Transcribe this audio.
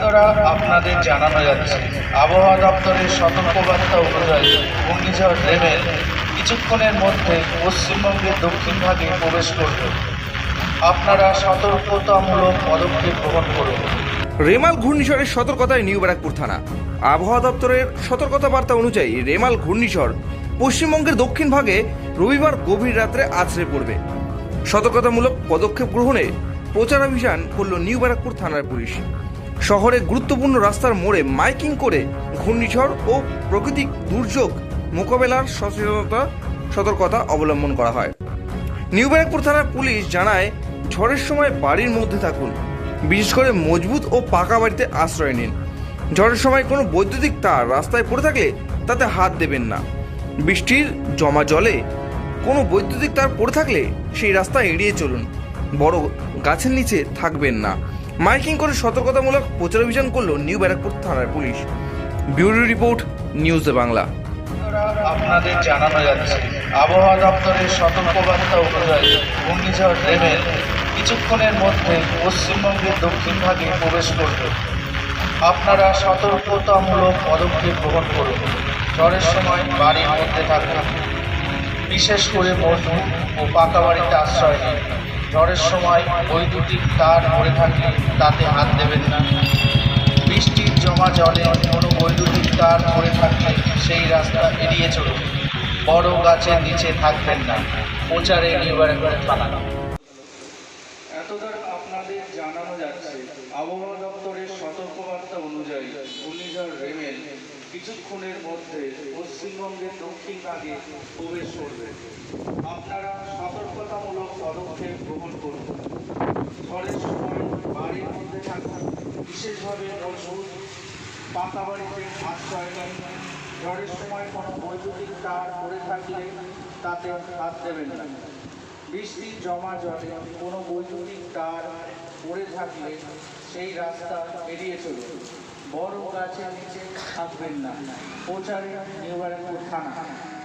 দ্বারা আপনাদের জানানো যাচ্ছে। আবহাওয়া দপ্তরের সতর্কবার্তা অনুযায়ী ঘূর্ণিঝড় রেমেল কিছুক্ষণের মধ্যে পশ্চিমবঙ্গের দক্ষিণ ভাগে প্রবেশ করবে। আপনারা সতর্কতামূলক পদক্ষেপ গ্রহণ করুন। রেমাল ঘূর্ণিঝড়ের সতর্কতায় নিউ ব্যারাকপুর থানা। আবহাওয়া দপ্তরের সতর্কতা বার্তা অনুযায়ী রেমাল ঘূর্ণিঝড় পশ্চিমবঙ্গের দক্ষিণ ভাগে রবিবার গভীর রাত্রে আছড়ে পড়বে। সতর্কতামূলক পদক্ষেপ গ্রহণে প্রচারাভিযান করল নিউ ব্যারাকপুর থানার পুলিশ। শহরে গুরুত্বপূর্ণ রাস্তার মোড়ে মাইকিং করে ঘূর্ণিঝড় ও প্রাকৃতিক দুর্যোগ মোকাবেলার সচেতনতা, সতর্কতা অবলম্বন করা হয়। নিউ ব্যারাকপুর থানার পুলিশ জানায়, ঝড়ের সময় বাড়ির মধ্যে থাকুন। বিশেষ করে মজবুত ও পাকা বাড়িতে আশ্রয় নিন। ঝড়ের সময় কোনো বৈদ্যুতিক তার রাস্তায় পড়ে থাকলে তাতে হাত দেবেন না। বৃষ্টির জমা জলে কোনো বৈদ্যুতিক তার পড়ে থাকলে সেই রাস্তা এড়িয়ে চলুন। বড় গাছের নিচে থাকবেন না। মাইকিং করে সতর্কতামূলক প্রচারাভিযান করল নিউ ব্যারাকপুর থানার police. Bureau report, news Bangla. আপনাদের জানানো যাচ্ছে, আবহাওয়া দপ্তরের সতর্কবার্তা অনুযায়ী ঘূর্ণিঝড় রেমেল কিছুক্ষণের মধ্যে পশ্চিমবঙ্গের দক্ষিণ ভাগে প্রবেশ করবে। আপনারা সতর্কতামূলক পদক্ষেপ গ্রহণ করুন। ঝড়ের সময় বাড়ির মধ্যে থাকুন। বিশেষ করে মজবুত ও পাকা বাড়িতে আশ্রয় নিন। ঝড়ের সময় বৈদ্যুতিক তার পড়ে থাকলে তাতে হাত দেবেন না। বৃষ্টির জমা জলে কোনো বৈদ্যুতিক তার পড়ে থাকলে সেই রাস্তা এড়িয়ে চলুন। বড় গাছের নিচে থাকবেন না। প্রচারে নিবার করে থানা এতদ্বারা আপনাদের জানানো যাচ্ছে, আবহাওয়া দপ্তরের সতর্কবার্তা অনুযায়ী, ঘূর্ণিঝড় রেমেল কিছুক্ষণের মধ্যে পশ্চিমবঙ্গের দক্ষিণ ভাগে প্রবেশ করবে। আপনারা সতর্কতামূলক পদক্ষেপ গ্রহণ করুন। ঝড়ের সময় বাড়ির মধ্যে থাকুন। বিশেষভাবে মজবুত পাকা বাড়িতে আশ্রয় নেন। ঝড়ের সময় কোনো বৈদ্যুতিক তার পড়ে থাকলে তাতে হাত দেবেন না। বৃষ্টির জমা জলে কোনো বৈদ্যুতিক তার পড়ে থাকলে সেই রাস্তা এড়িয়ে চলুন। বড় গাছের নিচে থাকবেন না। প্রচারে নিউ থানা।